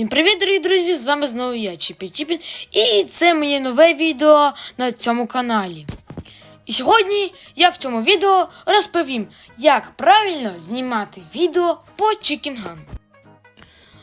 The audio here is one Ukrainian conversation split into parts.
Всім привіт, дорогі друзі! З вами знову я, Чіпі Чіпін, і це моє нове відео на цьому каналі. І сьогодні я в цьому відео розповім, як правильно знімати відео по Чікінган.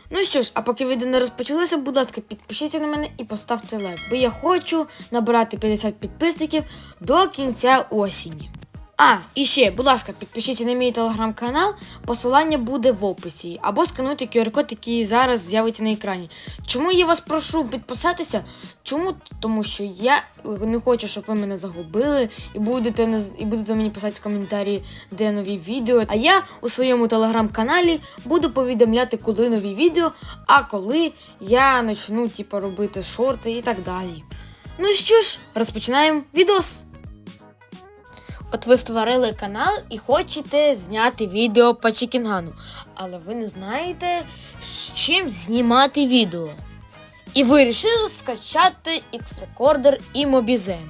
Ну що ж, а поки відео не розпочалося, будь ласка, підпишіться на мене і поставте лайк, бо я хочу набирати 50 підписників до кінця осені. А, і ще, будь ласка, підпишіться на мій телеграм-канал, посилання буде в описі, або скануйте QR-код, який зараз з'явиться на екрані. Чому я вас прошу підписатися? Чому? Тому що я не хочу, щоб ви мене загубили і будете, і будете мені писати в коментарі, де нові відео. А я у своєму телеграм-каналі буду повідомляти, коли нові відео, а коли я почну типу, робити шорти і так далі. Ну що ж, розпочинаємо відос. От ви створили канал і хочете зняти відео по Чікінгану, але ви не знаєте, з чим знімати відео. І вирішили скачати X-Recorder і Mobizen.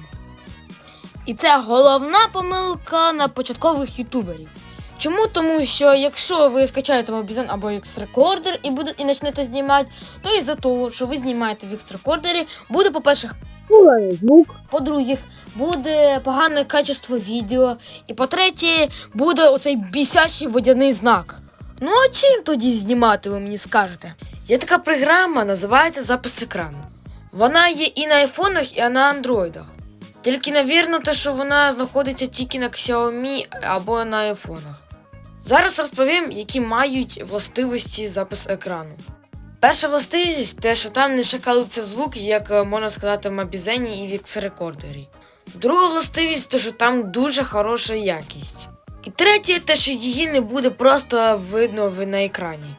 І це головна помилка на початкових ютуберів. Чому? Тому що якщо ви скачаєте Mobizen або X-Recorder і, буде, і почнете знімати, то із-за того, що ви знімаєте в X-Recorder, буде, по-перше, звук. по-друге, буде погане качество відео. І по-третє, буде оцей бісячий водяний знак. Ну а чим тоді знімати, ви мені скажете? Є така програма, називається запис екрану. Вона є і на айфонах, і на андроїдах. Тільки, навірно, те, що вона знаходиться тільки на Xiaomi або на айфонах. Зараз розповім, які мають властивості запис екрану. Перша властивість те, що там не шакалиться звук, як е, можна сказати в Мабізені і в X-рекордері. Друга властивість те, що там дуже хороша якість. І третє, те, що її не буде просто видно на екрані.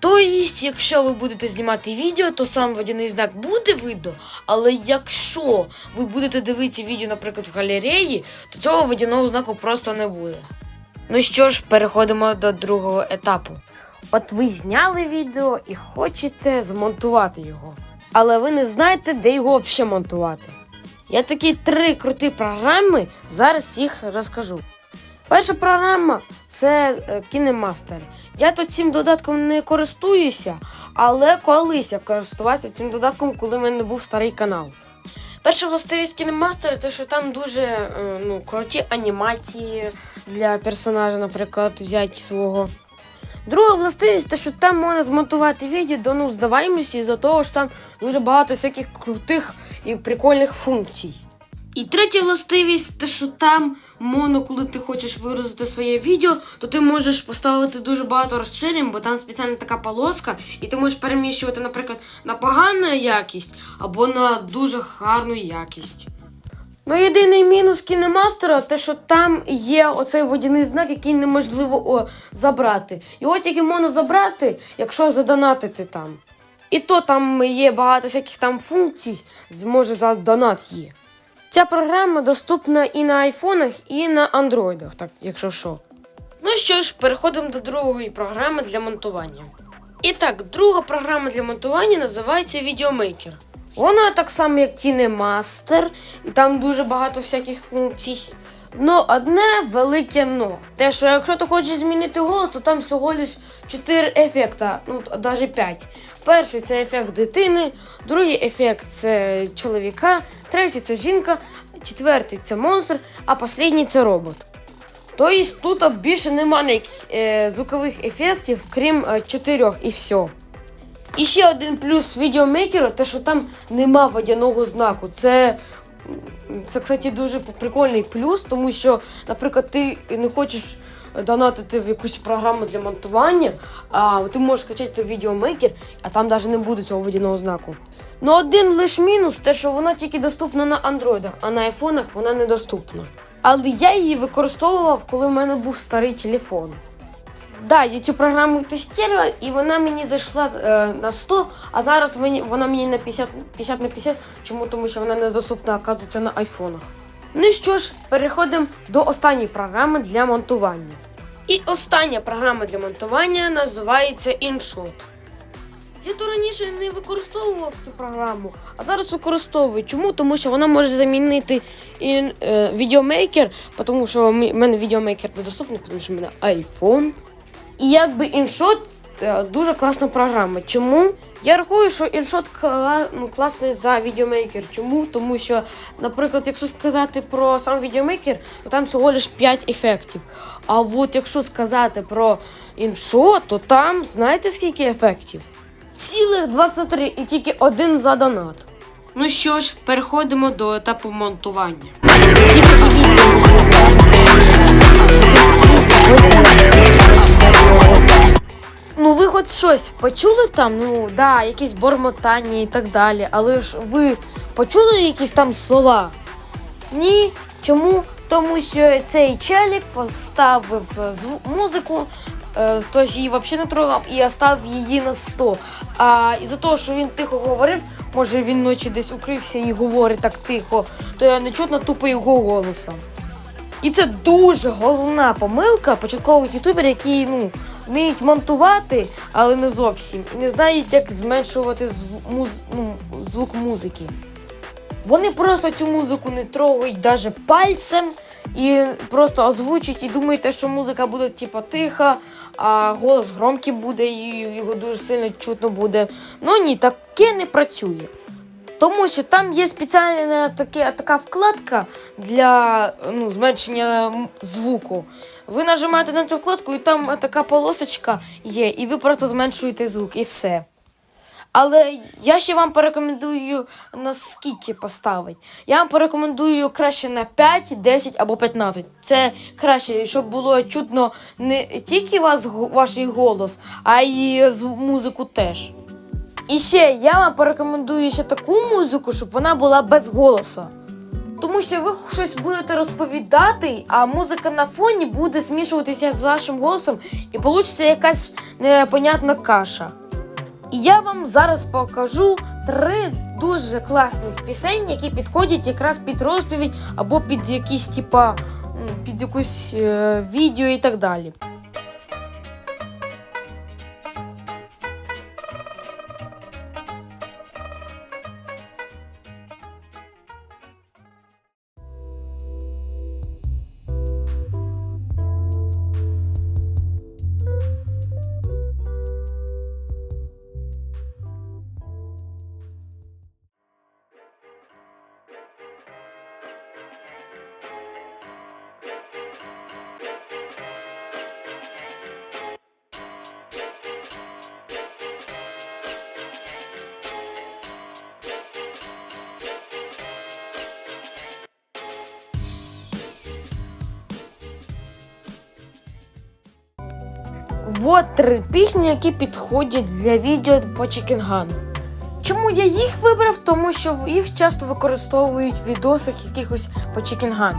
Тобто, якщо ви будете знімати відео, то сам водяний знак буде видно, але якщо ви будете дивитися відео, наприклад, в галереї, то цього водяного знаку просто не буде. Ну що ж, переходимо до другого етапу. От ви зняли відео і хочете змонтувати його. Але ви не знаєте, де його взагалі монтувати. Я такі три круті програми, зараз їх розкажу. Перша програма це е, KineMaster. Я тут цим додатком не користуюся, але колись я користувався цим додатком, коли в мене був старий канал. Перша властивість KineMaster те, що там дуже е, ну, круті анімації для персонажа, наприклад, взяти свого. Друга властивість, те, що там можна змонтувати відео до ну, здаваємості із-за того, що там дуже багато всяких крутих і прикольних функцій. І третя властивість, те, що там моно, коли ти хочеш виразити своє відео, то ти можеш поставити дуже багато розширень, бо там спеціальна така полоска, і ти можеш переміщувати, наприклад, на погану якість або на дуже гарну якість. Ну, єдиний мінус кінемастера, те, що там є оцей водяний знак, який неможливо о, забрати. Його тільки можна забрати, якщо задонатити там. І то там є багато всяких там функцій, може за донат є. Ця програма доступна і на айфонах, і на андроїдах, так, якщо що. Ну що ж, переходимо до другої програми для монтування. І так, друга програма для монтування називається Videomaker. Вона так само, як і там дуже багато всяких функцій. Ну, одне велике но. Те, що якщо ти хочеш змінити голос, то там всього лиш 4 ефекта, ну навіть 5. Перший це ефект дитини, другий ефект це чоловіка, третій це жінка, четвертий це монстр, а останній це робот. Тобто тут більше немає е, звукових ефектів, крім е, чотирьох і все. І ще один плюс відеомейкера, те, що там нема водяного знаку. Це, це, кстати, дуже прикольний плюс, тому що, наприклад, ти не хочеш донатити в якусь програму для монтування, а ти можеш скачати відеомейкер, а там навіть не буде цього водяного знаку. Ну один лише мінус, те, що вона тільки доступна на андроїдах, а на айфонах вона недоступна. Але я її використовував, коли в мене був старий телефон. Да, я цю програму тестувала, і вона мені зайшла е, на 100, а зараз мені, вона мені на 50, 50 на 50. Чому? Тому що вона недоступна, оказується, на айфонах. Ну що ж, переходимо до останньої програми для монтування. І остання програма для монтування називається InShot. Я то раніше не використовував цю програму, а зараз використовую. Чому? Тому що вона може замінити і, е, відеомейкер, тому що в мене відеомейкер недоступний, тому що в мене iPhone. І якби іншот е, дуже класна програма. Чому? Я рахую, що іншот ну, класний за відеомейкер. Чому? Тому що, наприклад, якщо сказати про сам відеомейкер, то там всього лиш 5 ефектів. А от якщо сказати про іншот, то там знаєте скільки ефектів? Цілих 23 і тільки один за донат. Ну що ж, переходимо до етапу монтування. Всі такі відео Ну, ви хоч щось почули там? Ну, да, якісь бормотання і так далі. Але ж ви почули якісь там слова? Ні. Чому? Тому що цей челік поставив музику, е, тобто її взагалі не трогав і оставив її на 100. А із-за того, що він тихо говорив, може він ночі десь укрився і говорить так тихо, то я не чутно тупо його голосом. І це дуже головна помилка початкових ютуберів, які ну, вміють монтувати, але не зовсім. І не знають, як зменшувати зв- муз... ну, звук музики. Вони просто цю музику не трогають навіть пальцем і просто озвучують і думаєте, що музика буде типа тиха, а голос громкий буде і його дуже сильно чутно буде. Ну ні, таке не працює. Тому що там є спеціальна таке, така вкладка для ну, зменшення звуку. Ви нажимаєте на цю вкладку, і там така полосочка є, і ви просто зменшуєте звук, і все. Але я ще вам порекомендую на скільки поставити. Я вам порекомендую краще на 5, 10 або 15. Це краще, щоб було чутно не тільки вас, ваш голос, а й музику теж. І ще я вам порекомендую ще таку музику, щоб вона була без голоса. Тому що ви щось будете розповідати, а музика на фоні буде змішуватися з вашим голосом, і вийде якась непонятна каша. І я вам зараз покажу три дуже класних пісень, які підходять якраз під розповідь або під якісь, типа, під якусь е, відео і так далі. Вот три пісні, які підходять для відео по Чікінгану. Чому я їх вибрав? Тому що їх часто використовують в відосах якихось по Чікінгану.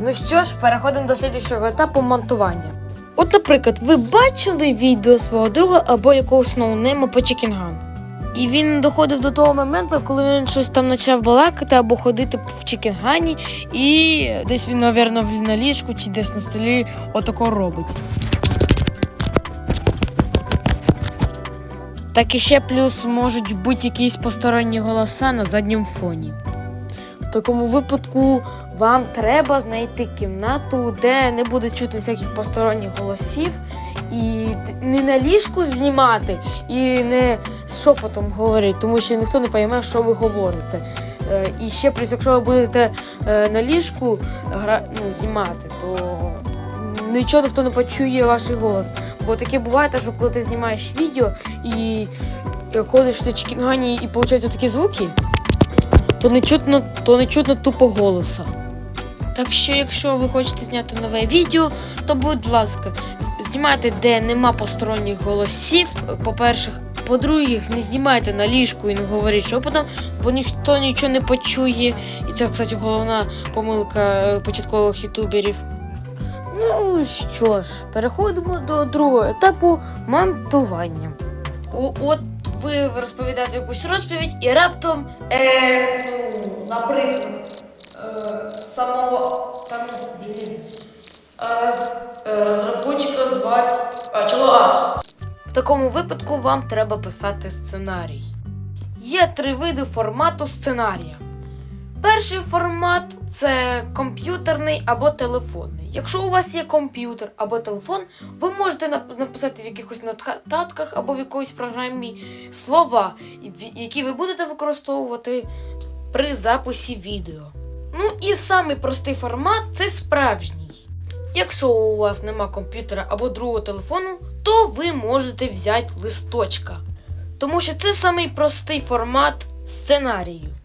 Ну що ж, переходимо до слідчого етапу монтування. От, наприклад, ви бачили відео свого друга або якогось ноунейма по Чікінгану. І він доходив до того моменту, коли він щось там почав балакати або ходити в Чікінгані, і десь він, напевно, на ліжку чи десь на столі отако робить. Так і ще плюс можуть бути якісь посторонні голоса на задньому фоні. В такому випадку вам треба знайти кімнату, де не буде чути всяких посторонніх голосів, і не на ліжку знімати, і не з шепотом говорити, тому що ніхто не пойме, що ви говорите. Е, І ще плюс, якщо ви будете е, на ліжку ну, знімати, то нічого ніхто не почує ваш голос. Бо таке буває, що коли ти знімаєш відео і е, ходиш в Чікінгані і получаються такі звуки, то не чутно, то не чутно тупо голоса. Так що, якщо ви хочете зняти нове відео, то будь ласка, знімайте, де нема посторонніх голосів. По-перше, по-друге, не знімайте на ліжку і не говоріть шепотом, бо ніхто нічого не почує. І це, кстати, головна помилка е, початкових ютуберів. Ну що ж, переходимо до другого етапу монтування. О, от ви розповідаєте якусь розповідь і раптом, е, ну, наприклад, е, самого там, блін, е, роз, е, розробника звати а, Чолоат. В такому випадку вам треба писати сценарій. Є три види формату сценарія. Перший формат це комп'ютерний або телефонний. Якщо у вас є комп'ютер або телефон, ви можете написати в якихось нотатках або в якоїсь програмі слова, які ви будете використовувати при записі відео. Ну і самий простий формат це справжній. Якщо у вас нема комп'ютера або другого телефону, то ви можете взяти листочка. Тому що це самий простий формат сценарію.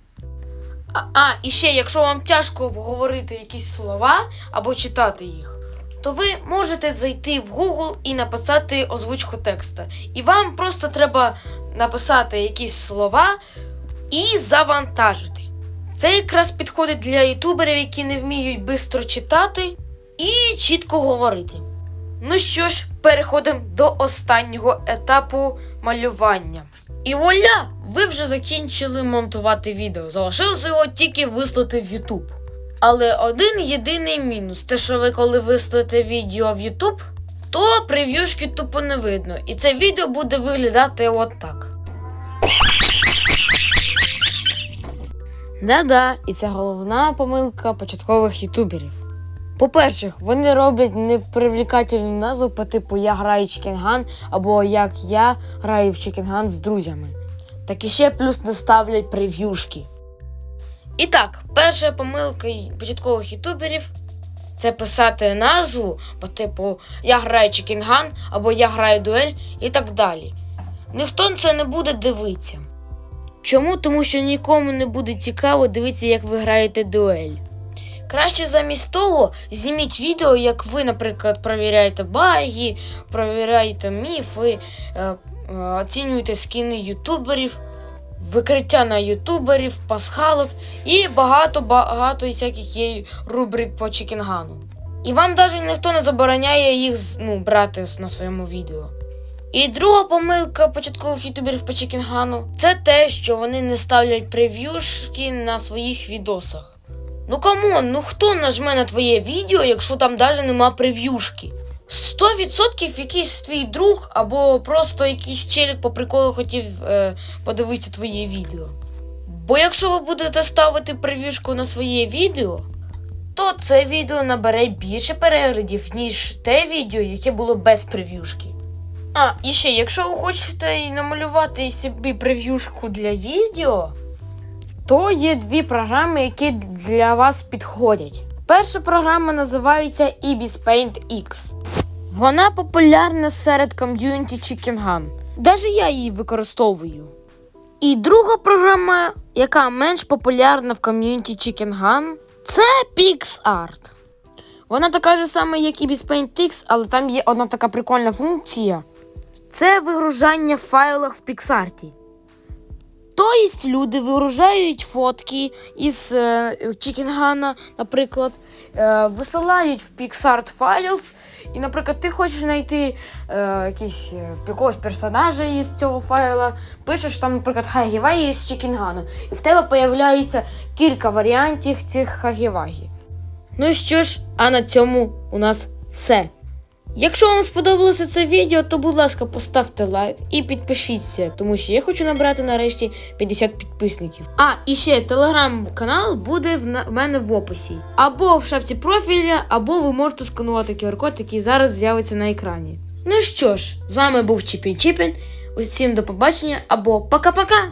А, а і ще, якщо вам тяжко говорити якісь слова або читати їх, то ви можете зайти в Google і написати озвучку текста. І вам просто треба написати якісь слова і завантажити. Це якраз підходить для ютуберів, які не вміють швидко читати і чітко говорити. Ну що ж, переходимо до останнього етапу малювання. І вуаля! Ви вже закінчили монтувати відео. Залишилося його тільки вислати в YouTube. Але один єдиний мінус: те, що ви коли вислите відео в YouTube, то прев'юшки тупо не видно. І це відео буде виглядати от так. Да-да, і це головна помилка початкових ютуберів. По-перше, вони роблять непривлекательну назву по типу Я граю в Чікінган або Як я граю в Чікінган з друзями. Так і ще плюс не ставлять прев'юшки. І так, перша помилка початкових ютуберів це писати назву по типу Я граю Чікінган або Я граю дуель і так далі. Ніхто це не буде дивитися. Чому? Тому що нікому не буде цікаво дивитися, як ви граєте дуель. Краще замість того зніміть відео, як ви, наприклад, провіряєте баги, провіряєте міфи, е, е, оцінюєте скіни ютуберів, викриття на ютуберів, пасхалок і багато-багато всяких є рубрик по Чікінгану. І вам навіть ніхто не забороняє їх ну, брати на своєму відео. І друга помилка початкових ютуберів по Чікінгану це те, що вони не ставлять прев'юшки на своїх відосах. Ну камон, ну хто нажме на твоє відео, якщо там навіть нема прев'юшки? 100% якийсь твій друг або просто якийсь челік по приколу хотів е, подивитися твоє відео. Бо якщо ви будете ставити прев'юшку на своє відео, то це відео набере більше переглядів, ніж те відео, яке було без прев'юшки. А, і ще, якщо ви хочете намалювати собі прев'юшку для відео, то є дві програми, які для вас підходять. Перша програма називається Ibis Paint X. Вона популярна серед ком'юніті Chicken Даже я її використовую. І друга програма, яка менш популярна в ком'юніті Chicken це PixArt. Вона така ж сама, як і Paint X, але там є одна така прикольна функція. Це вигружання в файлах в PixArt. Тобто люди вигружають фотки із е, Чікінгана, наприклад, е, висилають в PixArt Files, і, наприклад, ти хочеш знайти е, якийсь е, якогось персонажа із цього файла, пишеш там, наприклад, Хагівагі із Чікінгана, і в тебе появляється кілька варіантів цих Хагівагі. Ну що ж, а на цьому у нас все. Якщо вам сподобалося це відео, то будь ласка, поставте лайк і підпишіться, тому що я хочу набрати нарешті 50 підписників. А, і ще телеграм-канал буде в, на- в мене в описі. Або в шапці профіля, або ви можете сканувати QR-код, який зараз з'явиться на екрані. Ну що ж, з вами був Чіпін Чіпін. Усім до побачення або пока-пока!